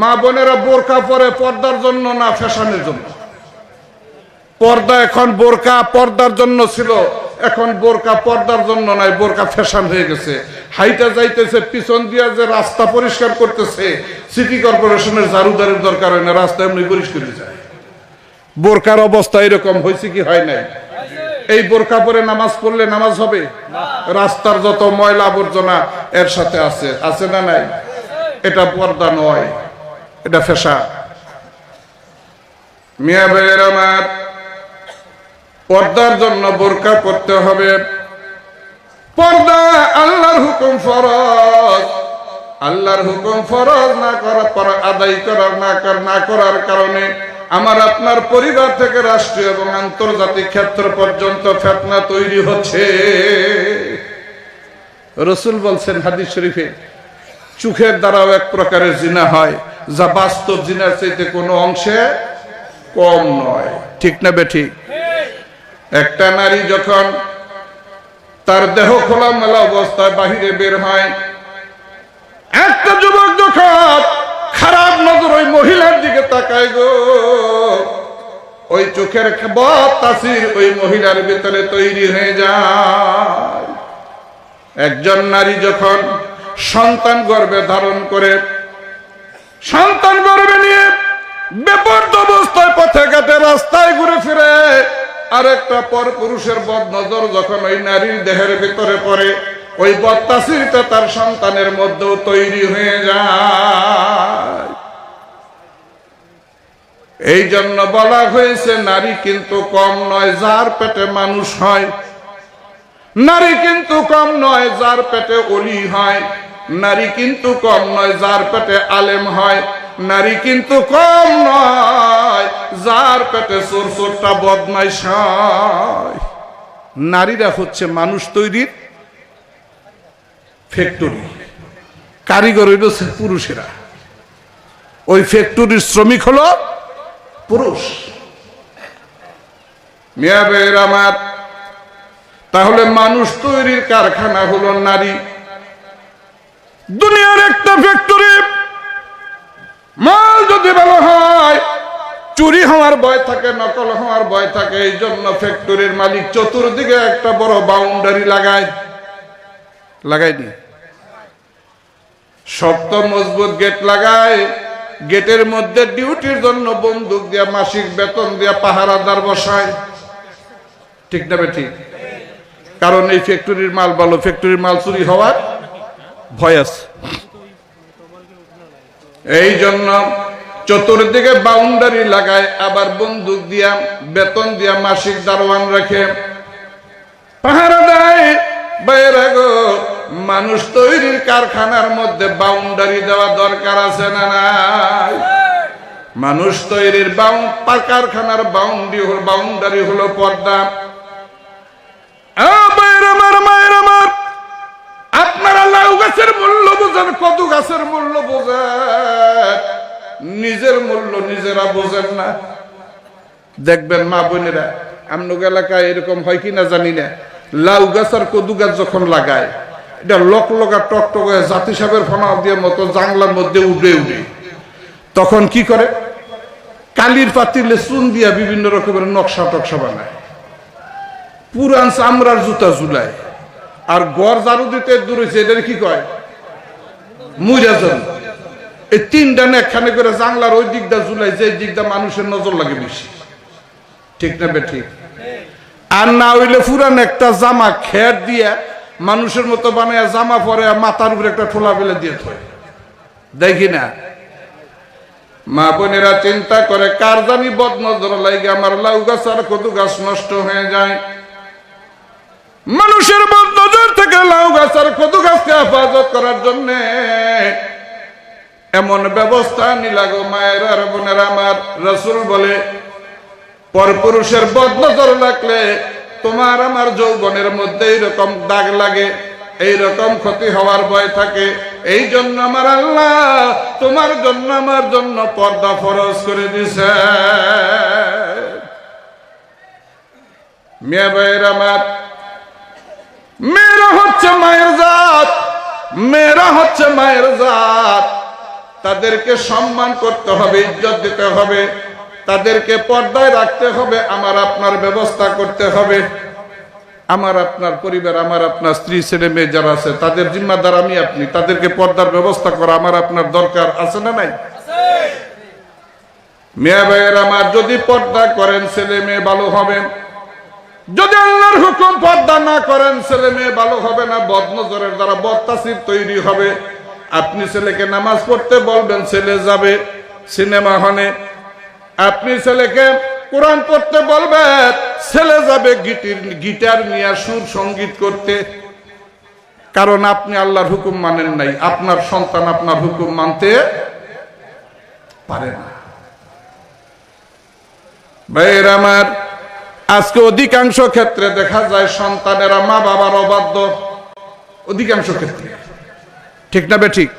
মা বোনেরা বোরকা পরে পর্দার জন্য না ফ্যাশনের জন্য? পর্দা এখন বোরকা পর্দার জন্য ছিল, এখন বোরকা পর্দার জন্য নাই, বোরকা ফ্যাশন হয়ে গেছে। হাইটা যাইতেছে, পিছন দিয়া যে রাস্তা পরিষ্কার করতেছে, সিটি কর্পোরেশনের ঝাড়ুদারের দরকার হয় না, রাস্তা এমনি পরিষ্কার যায়। বোরকার অবস্থা এরকম হয়েছে কি হয় নাই? এই বোরকা পরে নামাজ পড়লে নামাজ হবে? রাস্তার যত ময়লা আবর্জনা এর সাথে আছে আছে না নাই? এটা পর্দা নয়। এটা ফেসা। মিয়া ভাইয়ের আমার পর্দার জন্য বোরকা পড়তে হবে। পর্দা আল্লাহর হুকুম ফরজ। আল্লাহর হুকুম ফরজ না করার পর আদায় করার না কর না করার কারণে আমার আপনার পরিবার থেকে রাষ্ট্রীয় এবং আন্তর্জাতিক ক্ষেত্র পর্যন্ত ফেতনা তৈরি হচ্ছে। রসুল বলছেন হাদিস শরীফে, চোখের দ্বারাও এক প্রকারের জিনা হয়। যা বাস্তব জিনার চাইতে কোনো অংশে কম নয়। ঠিক না বেঠিক একটা নারী যখন তার দেহ খোলা মেলা অবস্থায় বাহিরে বের হয়, একটা যুবক যখন খারাপ নজর ওই মহিলার দিকে তাকায় গো, ওই চোখের বদ তাসির ওই মহিলার ভিতরে তৈরি হয়ে যায়। একজন নারী যখন সন্তান গর্ভে ধারণ করে সন্তান গর্ভে নিয়ে বেপর্দ অবস্থায় পথে ঘাটে রাস্তায় ঘুরে ফিরে আর একটা পর পুরুষের বদ নজর যখন ওই নারীর দেহের ভিতরে পড়ে, ওই বত্তাসিরটা তার সন্তানের মধ্যেও তৈরি হয়ে যায়। এই জন্য বলা হয়েছে, নারী কিন্তু কম নয়, যার পেটে মানুষ হয়। নারী কিন্তু কম নয়, যার পেটে অলি হয়। নারী কিন্তু কম নয়, যার পেটে আলেম হয়। নারী কিন্তু কম নয়, যার পেটে চোর চোরটা বদমাইশ নারীরা হচ্ছে মানুষ তৈরির ফ্যাক্টরি কারিগর হইল পুরুষেরা। ওই ফ্যাক্টরির শ্রমিক হলো পুরুষ। মিয়া আমার, তাহলে মানুষ তৈরির কারখানা হলো নারী। দুনিয়ার একটা ফ্যাক্টরি মাল যদি ভালো হয়, চুরি হওয়ার ভয় থাকে, নকল হওয়ার ভয় থাকে, এই জন্য ফ্যাক্টরির মালিক চতুর্দিকে একটা বড় বাউন্ডারি লাগায়। লাগায়নি? শক্ত মজবুত গেট লাগায়। গেটের মধ্যে ডিউটির জন্য বন্দুক দিয়া মাসিক বেতন দিয়া পাহারাদার বসায়। ঠিক না ঠিক? কারণ এই ফ্যাক্টরির মাল ভালো ফ্যাক্টরির মাল চুরি হওয়ার ভয় আছে। এই জন্য চতুর্দিকে বাউন্ডারি লাগায়, আবার বন্দুক দিয়া, বেতন দিয়া মাসিক দারোয়ান রাখে। পাহারা দেয়, বাইরে গো, মানুষ তৈরির কারখানার মধ্যে বাউন্ডারি দেওয়া দরকার আছে না নাই? মানুষ তৈরির বাউন্ড কারখানার বাউন্ডারি বাউন্ডারি হলো পর্দা আ, বাইরে আমার মায়ের আমার আপনারা লাউ গাছের মূল্য বোঝেন কদু গাছের মূল্য বোঝেন নিজের মূল্য নিজেরা বোঝেন না। দেখবেন মা বোনেরা, আমনুক এলাকায় এরকম হয় কি না জানি না। লাউ গাছ আর কদু গাছ যখন লাগায়, এটা লক লগা টক টক জাতি সাহেবের ফোনা দিয়ে মতো জাংলার মধ্যে উড়ে উড়ে। তখন কি করে? কালির পাতিলে চুন দিয়া বিভিন্ন রকমের নকশা টকশা বানায়। পুরান চামড়ার জুতা ঝুলায়। আর গড় জারু দিতে দূরে হয়েছে কি কয়? মুইরাজন এই তিনটা একখানে করে জাংলার ওই দিকটা ঝুলাই যে দিকটা মানুষের নজর লাগে বেশি। ঠিক না ঠিক? আর না হইলে পুরান একটা জামা খের দিয়া মানুষের মতো বানায় জামা পরে মাথার উপরে একটা ঠোলা বেলে দিয়ে থয়। দেখি না? মা বোনেরা চিন্তা করে, কার জানি বদনজর লাগে, আমার লাউ গাছ আর কদু গাছ নষ্ট হয়ে যায়। মানুষের বদনজর থেকে লাউ গাছ আর কদু গাছকে হেফাজত করার জন্য এমন ব্যবস্থা নিলাগো মায়ের আর বোনের আমার। রসুল বলে, পরপুরুষের বদনজর লাগলে তোমার আমার যৌবনের মধ্যে এইরকম দাগ লাগে এই রকম ক্ষতি হওয়ার ভয় থাকে। এই জন্য আমার আল্লাহ তোমার জন্য, আমার জন্য পর্দা ফরজ করে দিছে। মেয়ে ভাইয়ের আমার মেয়েরা হচ্ছে মায়ের জাত, মেয়েরা হচ্ছে মায়ের জাত। তাদেরকে সম্মান করতে হবে, ইজ্জত দিতে হবে। তাদেরকে পর্দায় রাখতে হবে, আমার আপনার ব্যবস্থা করতে হবে। আমার আপনার পরিবার, আমার আপনার স্ত্রী, ছেলে, মেয়ে যারা আছে, তাদের জিম্মাদার আমি, আপনি। তাদেরকে পর্দার ব্যবস্থা করা আমার আপনার দরকার, আছে না নাই? মেয়ে ভাইয়ের আমার, যদি পর্দা করেন, ছেলে মেয়ে ভালো হবে যদি আল্লাহর হুকুম পর্দা না করেন, ছেলে মেয়ে ভালো হবে না? বদনজরের দ্বারা বদতাসির তৈরি হবে। আপনি ছেলেকে নামাজ পড়তে বলবেন, ছেলে যাবে সিনেমা হলে। আপনি ছেলেকে কোরআন পড়তে বলবেন, ছেলে যাবে গিটির, গিটার নিয়ে সুর সংগীত করতে। কারণ আপনি আল্লাহর হুকুম মানেন নাই। আপনার সন্তান আপনার হুকুম মানতে পারে না। ভাইয়ের আমার আজকে অধিকাংশ ক্ষেত্রে দেখা যায় সন্তানেরা মা বাবার অবাধ্য। অধিকাংশ ক্ষেত্রে। ঠিক না বে ঠিক?